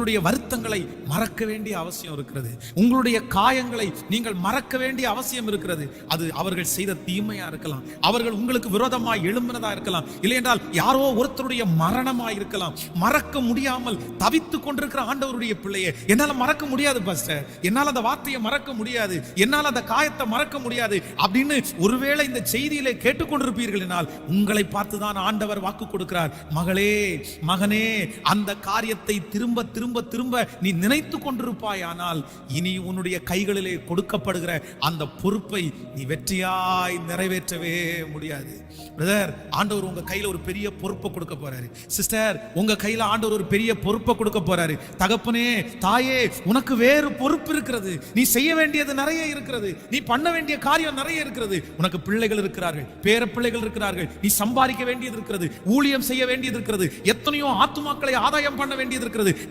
உங்களுடைய வருத்தங்களை மறக்க வேண்டிய அவசியம் இருக்கிறது. உங்களுடைய காயங்களை நீங்கள் மறக்க வேண்டிய அவசியம் இருக்கிறது. அது அவர்கள் செய்த தீமையா இருக்கலாம். அவர்கள் உங்களுக்கு விரோதமாய் எழும்பினதா இருக்கலாம். இல்லையென்றால் யாரோ ஒருத்தருடைய மரணமாய் இருக்கலாம். மறக்க முடியாமல் தவித்து கொண்டிருக்கிற ஆண்டவருடைய பிள்ளையை என்னால் மறக்க முடியாது பாஸ்டர். என்னால் அந்த வார்த்தையை மறக்க முடியாது. என்னால் அந்த காயத்தை மறக்க முடியாது அப்படின்னு ஒருவேளை இந்த செய்தியிலே கேட்டுக்கொண்டிருப்பீர்கள் என்னால் உங்களை பார்த்து தான் ஆண்டவர் வாக்கு கொடுக்கிறார். மகளே மகனே அந்த காரியத்தை திரும்ப திரும்ப திரும்ப நீ நினைத்து கொண்டிருப்பாய் ஆனால் இனி உன்னுடைய கைகளிலே கொடுக்கப்படுகிற அந்த பொறுப்பை நீ வெற்றியாய் நிறைவேற்றவே முடியாது. பிரதர் ஆண்டவர் உங்க கையில ஒரு பெரிய பொறுப்பை கொடுக்க போறாரு. சிஸ்டர் உங்க கையில ஆண்டவர் ஒரு பெரிய பொறுப்பை கொடுக்க போறாரு. தகப்பனே தாயே உனக்கு வேறு பொறுப்பு இருக்கிறது. நீ செய்ய வேண்டியது நிறைய இருக்கிறது. நீ பண்ண வேண்டிய காரியம் நிறைய இருக்கிறது. உனக்கு பிள்ளைகள் இருக்கிறார்கள். பேர பிள்ளைகள் இருக்கிறார்கள். நீ சம்பாதிக்க வேண்டியது இருக்கிறது. ஊழியம் செய்ய வேண்டியது இருக்கிறது. எத்தனையோ ஆத்துமாக்களை ஆதாயம் பண்ண வேண்டியது இருக்கிறது.